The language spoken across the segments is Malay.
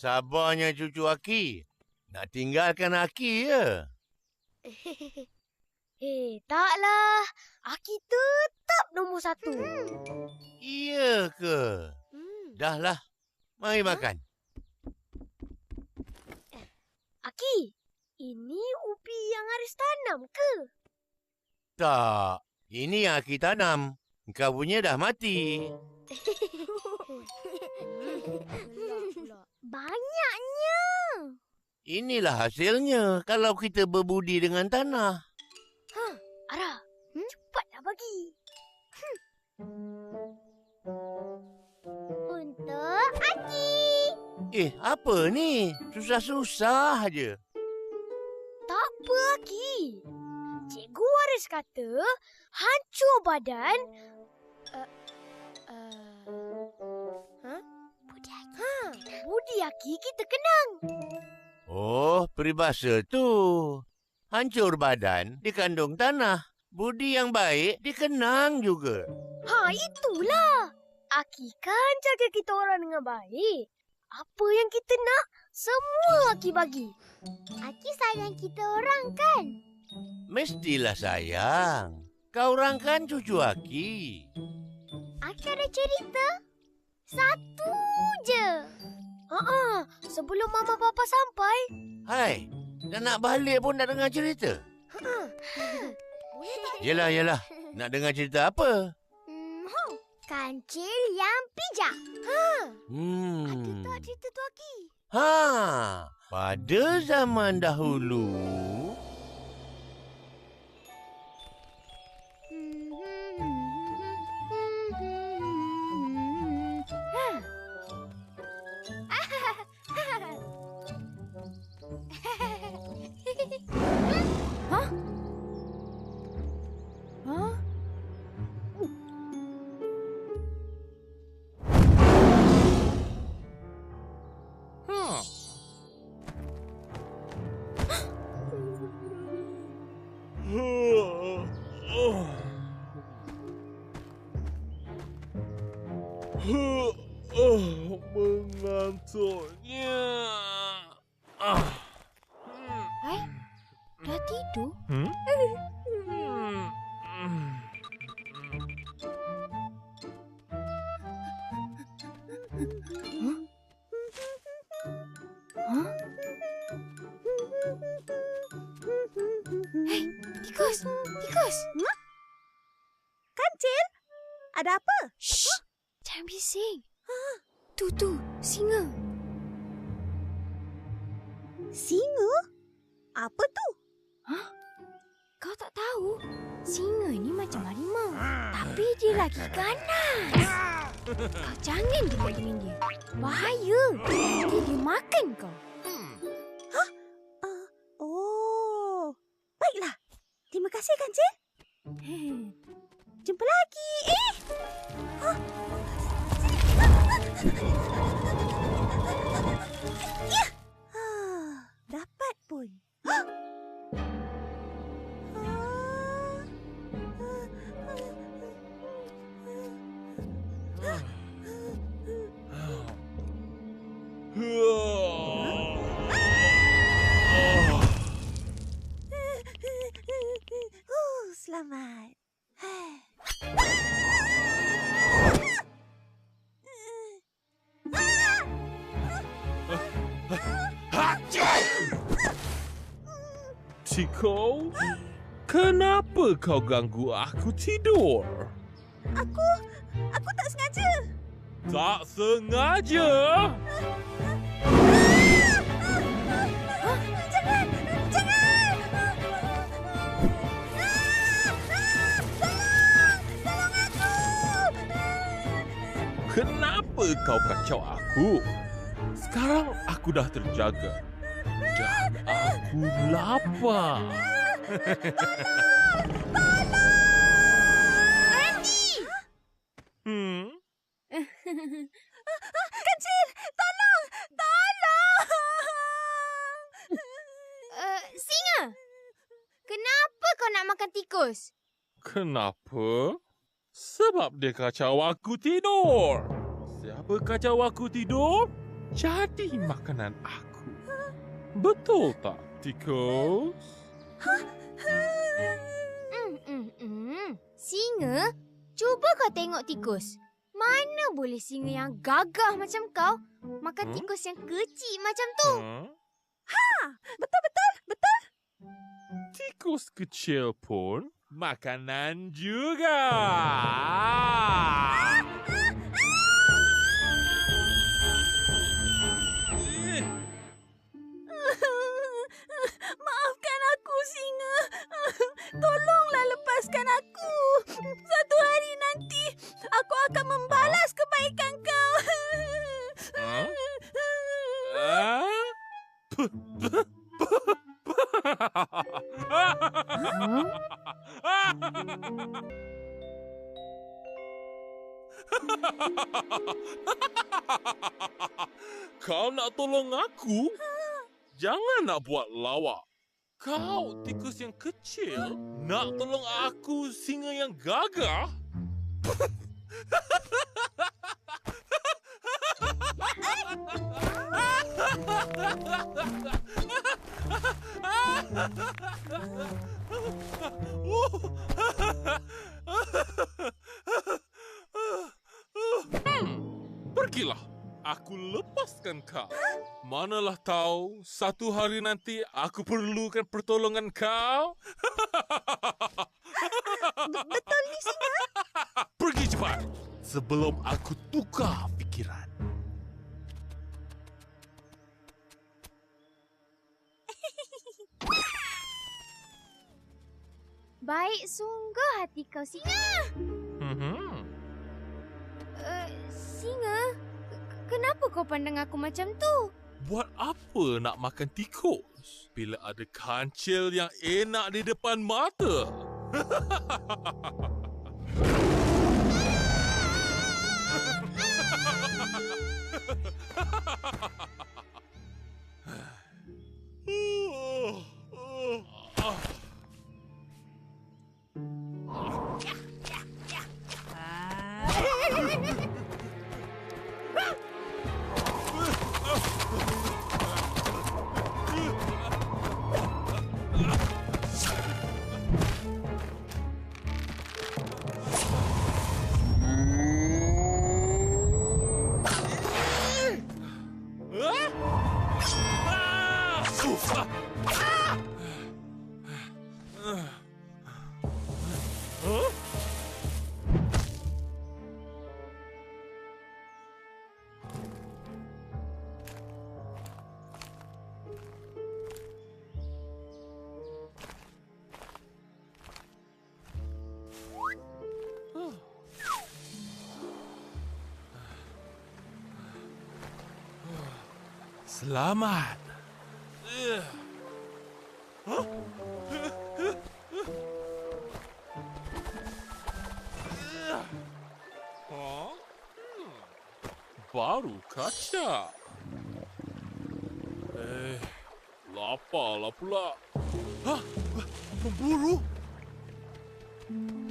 sabarnya cucu Aki. Nak tinggalkan Aki ya? eh, taklah. Aki tetap nombor satu. Iya ke? Hmm. Dah lah. Mari makan. Aki, ini ubi yang Aris tanam ke? Tak. Ini yang Aki tanam. Kau punya dah mati. Inilah hasilnya kalau kita berbudi dengan tanah. Ara, hmm? cepatlah bagi. Untuk Aki. Eh, apa ni? Susah-susah aja. Tak apa, Aki. Cikgu Aris kata, hancur badan... Uh, uh, ha? Budi Aki. Ha, budi Aki kita kenang. Oh, peribahasa tu. Hancur badan dikandung tanah. Budi yang baik dikenang juga. Ha, itulah. Aki kan jaga kita orang dengan baik. Apa yang kita nak, semua Aki bagi. Aki sayang kita orang kan? Mestilah sayang. Kau orang kan cucu Aki. Aki ada cerita. Satu je. Ha sebelum mama papa sampai. Hai, dah nak balik pun nak dengar cerita. Yelah, yelah. Nak dengar cerita apa? Hmm, kancil yang pijak. Ha, Hmm. ada tak cerita tu Aki? Ha, pada zaman dahulu, ada apa? Shh! Jangan bising. Tu, tu, singa. Singa? Apa tu? Kau tak tahu? Singa ni macam harimau. Tapi dia lagi ganas. Kau jangan dekat dengan dia. Bahaya. Nanti dia makan kau. Uh, oh, baiklah. Terima kasih, Kancil. Jumpa lagi. Eh! Hah? Ya! Ah, dapat pun. Kenapa kau ganggu aku tidur? Aku, aku tak sengaja. Tak sengaja. Jangan, jangan. Kenapa kau kacau aku? Sekarang aku dah terjaga. Dan aku lapar. Hmm? Kancil, tolong! Tolong! Uh, singa! Kenapa kau nak makan tikus? Kenapa? Sebab dia kacau aku tidur. Siapa kacau aku tidur, jadi makanan aku. Betul tak, tikus? Singa? Cuba kau tengok tikus. Mana boleh singa yang gagah macam kau makan Hmm? tikus yang kecil macam tu? Hmm? Betul, betul, betul. Tikus kecil pun makanan juga. Eh, Kau nak tolong aku? Jangan nak buat lawak. Kau tikus yang kecil nak tolong aku singa yang gagah? Hmm, pergilah. Aku lepaskan kau. Manalah tahu satu hari nanti aku perlukan pertolongan kau. Betul ni, singa. Pergi cepat sebelum aku tukar fikiran. Baik sungguh hati kau, singa. Kenapa kau pandang aku macam tu? Buat apa nak makan tikus bila ada kancil yang enak di depan mata? Eh. Huh? Hmm. Baru kaca. Eh, laparlah pula. Hah? Pemburu? Hmm,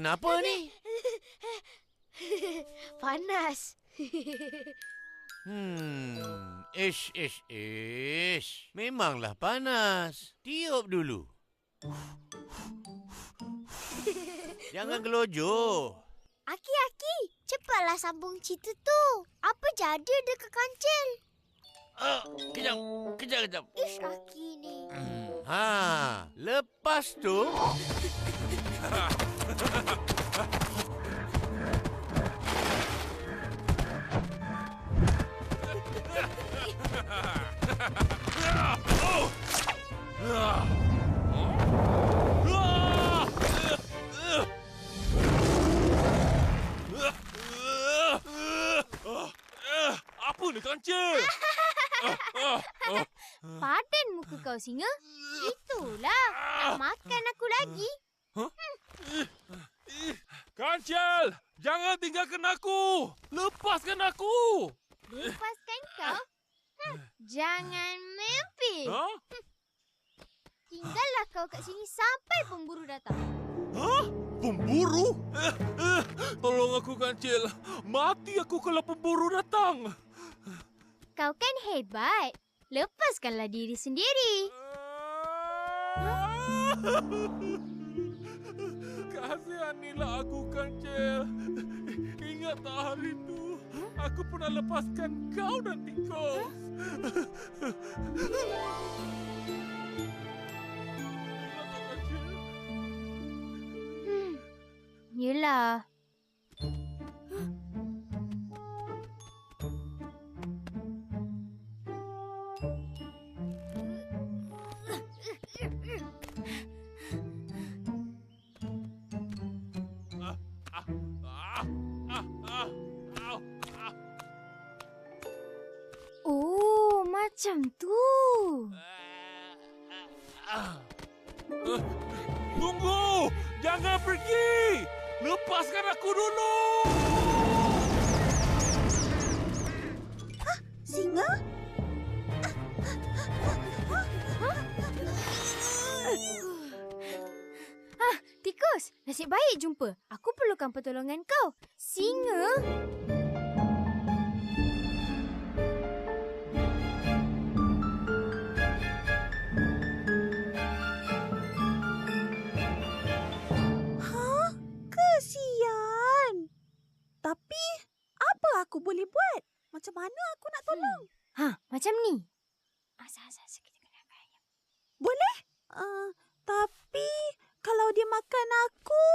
kenapa ni? Panas. Hmm, ish, ish, ish. Memanglah panas. Tiup dulu. Jangan gelojoh. Aki-aki, cepatlah sambung cerita tu. Apa jadi dekat kancil? Ah, kejap, kejap, kejap. Ish, Aki ni. Hmm, Ha, lepas tu? Padan muka kau singa. Itulah. Nak makan aku lagi. Kancil! Jangan tinggalkan aku! Lepaskan aku! Lepaskan kau. Hmm, jangan mimpi. Ha? Tinggallah kau kat sini sampai pemburu datang. Ha? Pemburu? Eh, eh, Tolong aku, Kancil. Mati aku kalau pemburu datang. Kau kan hebat. Lepaskanlah diri sendiri. Kasihanilah aku, Kancil. Ingat tak hari itu? Aku pernah lepaskan kau dan tikus. Hmm. Yelah. Macam tu. Tunggu! Jangan pergi! Lepaskan aku dulu! Singa? Ah, tikus. Nasib baik jumpa. Aku perlukan pertolongan kau. Singa? Macam mana aku nak tolong? Ha, macam ni. Asal-asal kita kena bayar. Boleh? Uh, tapi, kalau dia makan aku...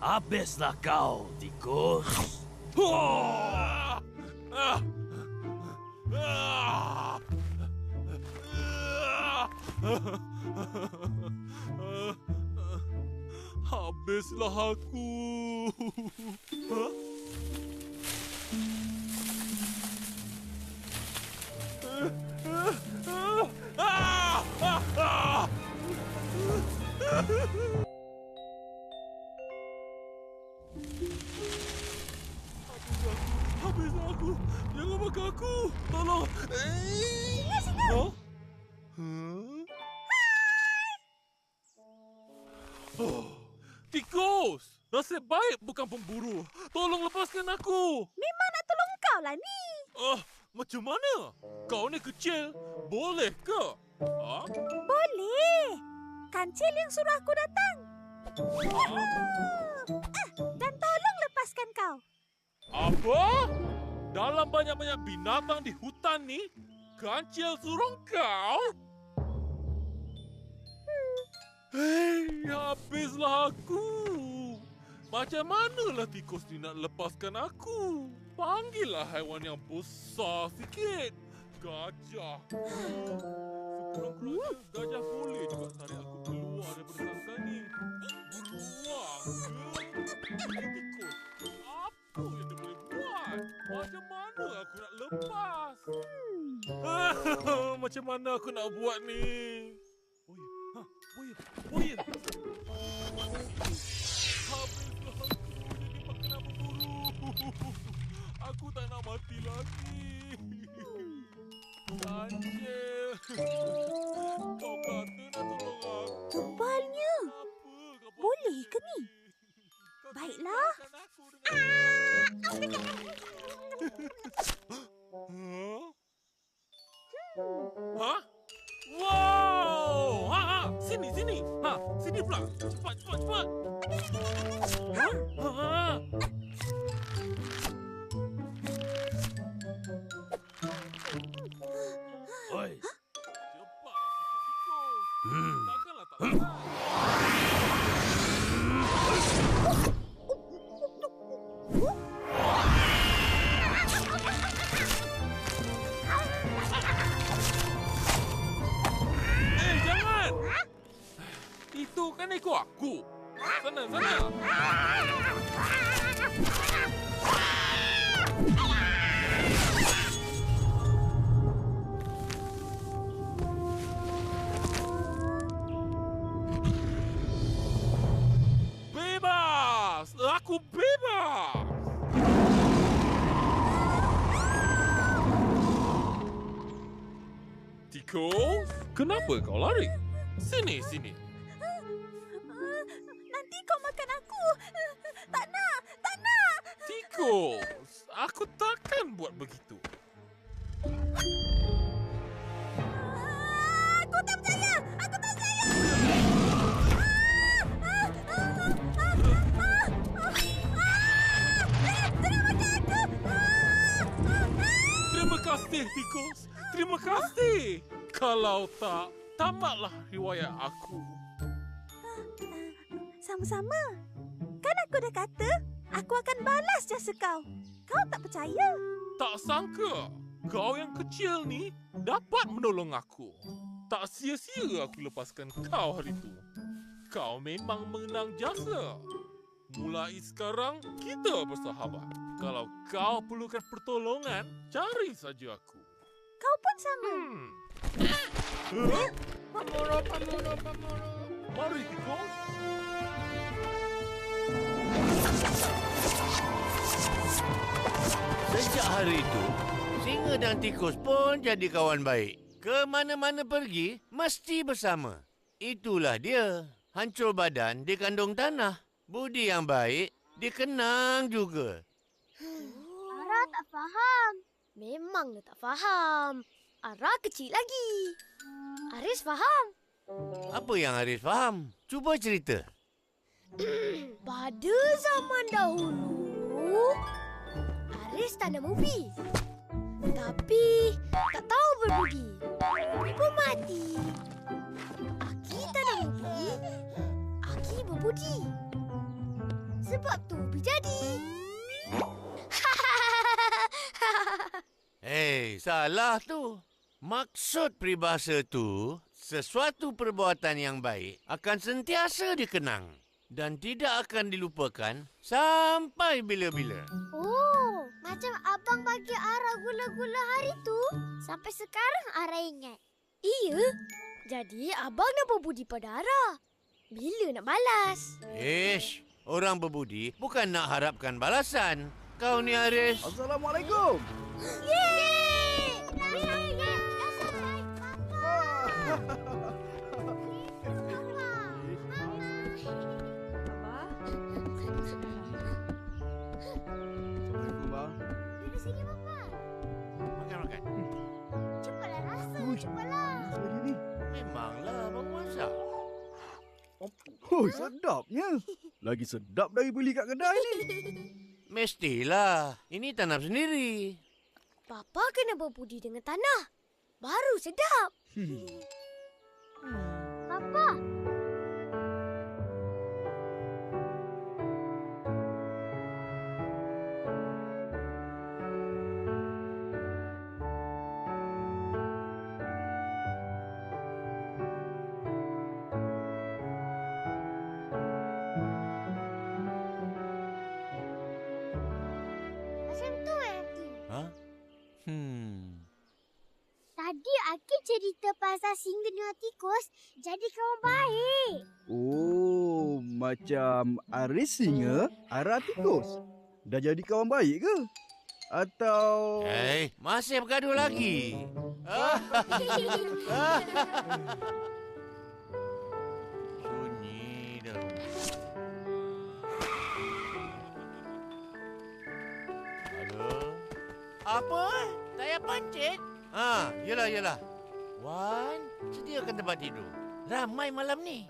Habislah kau, tikus. Ah! Ah! Ah! Habislah aku. Bukan pemburu. Tolong lepaskan aku. Memang nak tolong kau lah ni. Ah, macam mana? Kau ni kecil. Boleh ke? Ha? Boleh. Kancil yang suruh aku datang. Ha? Ah, dan tolong lepaskan kau. Apa? Dalam banyak-banyak binatang di hutan ni, kancil suruh kau? Hei, habislah aku. Macam manalah tikus ni nak lepaskan aku? Panggillah haiwan yang besar sikit. Gajah. Sekurang-kurangnya gajah boleh juga tarik aku keluar daripada tangga ni. Beruang ke? Tikus. Apa yang dia boleh buat? Macam mana aku nak lepas? Macam mana aku nak buat ni? Oh ya, ha, oh ya, oh Aku tak nak mati lagi. Anjir. Kau kata nak tolong aku. Tebalnya. Buat Boleh ke ni? Baiklah. Ha? Wow! Ha, ha, sini, sini. Ha, sini. pula. Cepat, cepat, cepat. Ha? Ha? Oi. Bebas! Aku bebas! Tikus, kenapa kau lari? Sini, sini. Tikus. Terima kasih. Kalau tak, tamatlah riwayat aku. Sama-sama. Kan aku dah kata, aku akan balas jasa kau. Kau tak percaya? Tak sangka kau yang kecil ni dapat menolong aku. Tak sia-sia aku lepaskan kau hari itu. Kau memang mengenang jasa. Mulai sekarang, kita bersahabat. Kalau kau perlukan pertolongan, cari saja aku. Kau pun sama. Hmm. Huh? Pamoro. Mari, tikus. Sejak hari itu, singa dan tikus pun jadi kawan baik. Ke mana-mana pergi, mesti bersama. Itulah dia. Hancur badan dikandung tanah. Budi yang baik dikenang juga. Ara tak faham. Memang dia tak faham. Ara kecil lagi. Aris faham. Apa yang Haris faham? Cuba cerita. Pada zaman dahulu, Aris tanam ubi. Tapi tak tahu berbudi. Ubi pun mati. Aki tanam ubi. Aki berbudi. Sebab tu ubi jadi. Eh, salah tu. Maksud peribahasa tu, sesuatu perbuatan yang baik akan sentiasa dikenang dan tidak akan dilupakan sampai bila-bila. Oh, macam abang bagi Ara gula-gula hari tu. Sampai sekarang Ara ingat. Iya. Jadi abang nak berbudi pada Ara. Bila nak balas? Ish, orang berbudi bukan nak harapkan balasan. Kau ni Haris. Assalamualaikum. Sedapnya. Lagi sedap dari beli kat kedai ni. Mestilah. Ini tanam sendiri. Papa kena berbudi dengan tanah. Baru sedap. Hmm. Papa. Tadi Aki cerita pasal singa dengan tikus jadi kawan baik. Oh, macam Aris singa, Ara tikus. Dah jadi kawan baik ke? Atau... Eh, masih bergaduh lagi. Sunyi dah. Halo? Apa? Saya pancit? Ha, yelah, yelah. Wan, sediakan tempat tidur. Ramai malam ni.